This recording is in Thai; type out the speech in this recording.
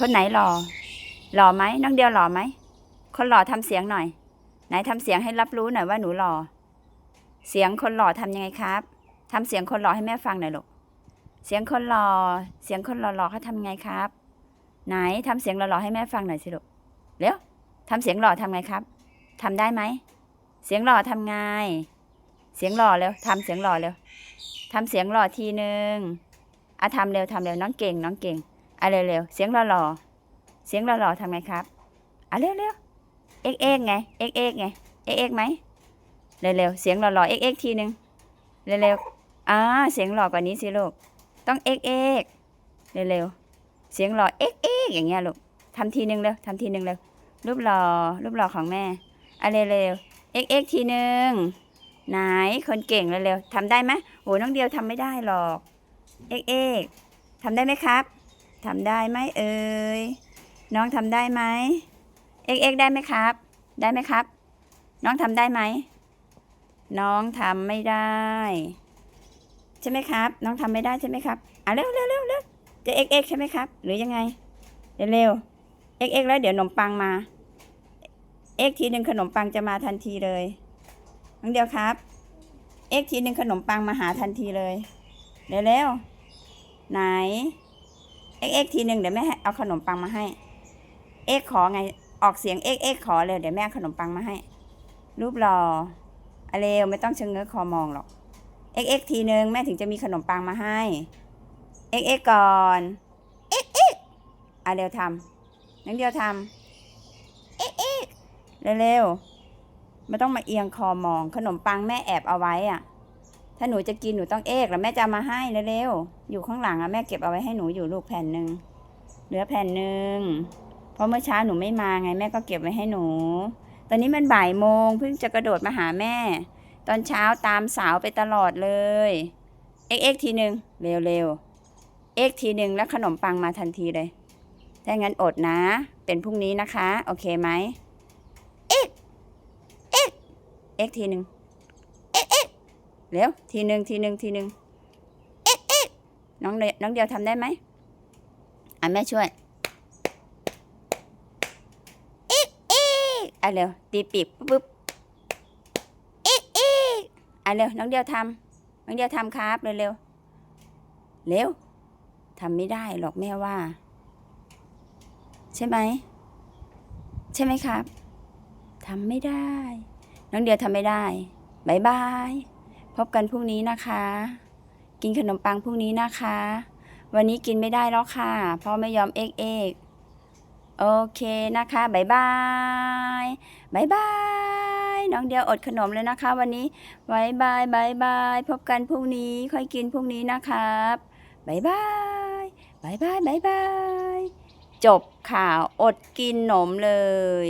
คนไหนหล่อหล่อไหมน้องเดียวหล่อไหมคนหล่อทำเสียงหน่อย ไหนทำเสียงให้รับรู้หน่อยว่าหนูหล่อเสียงคนหล่อทำยังไงครับทำเสียงคนหล่อให้แม่ฟังหน่อยลูกเสียงคนหล่อเสียงคนหล่อๆเขาทำไงครับ ไหนทำเสียงหล่อๆให้แม่ฟังหน่อยสิลูกเร็วทำเสียงหล่อทำไงครับทำได้ไหมเสียงหล่อทำไงเสียงหล่อเร็วทำเสียงหล่อเร็วทำเสียงหล่อทีหนึ่งอะทำเร็วทำเร็วน้องเก่งน้องเก่ง อะเร็วเร็วเสียงหล่อๆเสียงหล่อๆทำไงครับอะเร็วเร็วเอ็กเอ็กไงเอ็กเอ็กไงเอ็กเอ็กไหมเร็วเร็วเสียงหล่อๆเอ็กเอ็กทีนึงเร็วเร็วอ่าเสียงหล่อกว่านี้สิลูกต้องเอ็กเอ็กเร็วเร็วเสียงหล่อเอ็กเอ็กอย่างเงี้ยลูกทำทีนึงเร็วทำทีนึงเร็วรูปหล่อรูปหล่อของแม่อะเร็วเร็วเอ็กเอ็กทีนึงไหนคนเก่งเร็วๆทำได้ไหมโอ้น้องเดียวทำไม่ได้หรอกเอกเอกทำได้ไหมครับ ทำได้ไหมเอ่ย น้องทำได้ไหมเอกเอกได้ไหมครับ ได้ไหมครับ น้องทำได้ไหม น้องทำไม่ได้ ใช่ไหมครับ น้องทำไม่ได้ใช่ไหมครับอะเร็วเร็วเร็วเร็วจะเอกเอกใช่ไหมครับ หรือยังไง เร็วเอกเอกแล้วเดี๋ยวขนมปังมาเอกทีหนึ่งขนมปังจะมาทันทีเลยน้องเดียวครับเอ็กทีหนึ่งขนมปังมาหาทันทีเลยเร็วๆไหน เอ็กเอ็กทีหนึ่งเดี๋ยวแม่เอาขนมปังมาให้เอ็กขอไงออกเสียงเอ็กเอ็กขอเลยเดี๋ยวแม่ขนมปังมาให้ รูปหล่ออะเร็วไม่ต้องเชงเง้อคอมองหรอกเอ็กเอ็กทีหนึ่งแม่ถึงจะมีขนมปังมาให้เอ็กเอ็กก่อนเอ็กเอ็กอะเร็วทำน้องเดียวทำเอ็กเอ็กเร็วๆไม่ต้องมาเอียงคอมองขนมปังแม่แอบเอาไว้อะ ถ้าหนูจะกินหนูต้องเอกแล้วแม่จะมาให้เร็วๆอยู่ข้างหลังอะแม่เก็บเอาไว้ให้หนูอยู่ลูกแผ่นหนึ่งเหลือแผ่นหนึ่งเพราะเมื่อเช้าหนูไม่มาไงแม่ก็เก็บไว้ให้หนู ตอนนี้มันบ่ายโมงเพิ่งจะกระโดดมาหาแม่ ตอนเช้าตามสาวไปตลอดเลยเอ็กเอ็กทีหนึ่งเร็วๆเอ็กทีหนึ่งแล้วขนมปังมาทันทีเลยถ้างั้นอดนะ เป็นพรุ่งนี้นะคะ โอเคไหมเอ็กทีหนึ่งเอ็กเอ็ก เร็วทีหนึ่งทีหนึ่งทีหนึ่งเอ็กเอ็กน้องเดน้องเดียวทำได้ไหมอะแม่ช่วยเอ็กเอ็กอะเร็วตีปีกปุ๊บเอ็กเอ็กอะเร็วน้องเดียวทำน้องเดียวทำครับเร็วเร็วเร็วทำไม่ได้หรอกแม่ว่า ใช่ไหมใช่ไหมครับทำไม่ได้ น้องเดียวทำไม่ได้บายบาย พบกันพรุ่งนี้นะคะ กินขนมปังพรุ่งนี้นะคะ วันนี้กินไม่ได้แล้วค่ะ เพราะไม่ยอมเอกเอกโอเคนะคะบายบายบายบายน้องเดียวอดขนมเลยนะคะ วันนี้บายบายบายบายพบกันพรุ่งนี้ค่อยกินพรุ่งนี้นะครับบายบายบายบายบายบายจบข่าวอดกินหนมเลย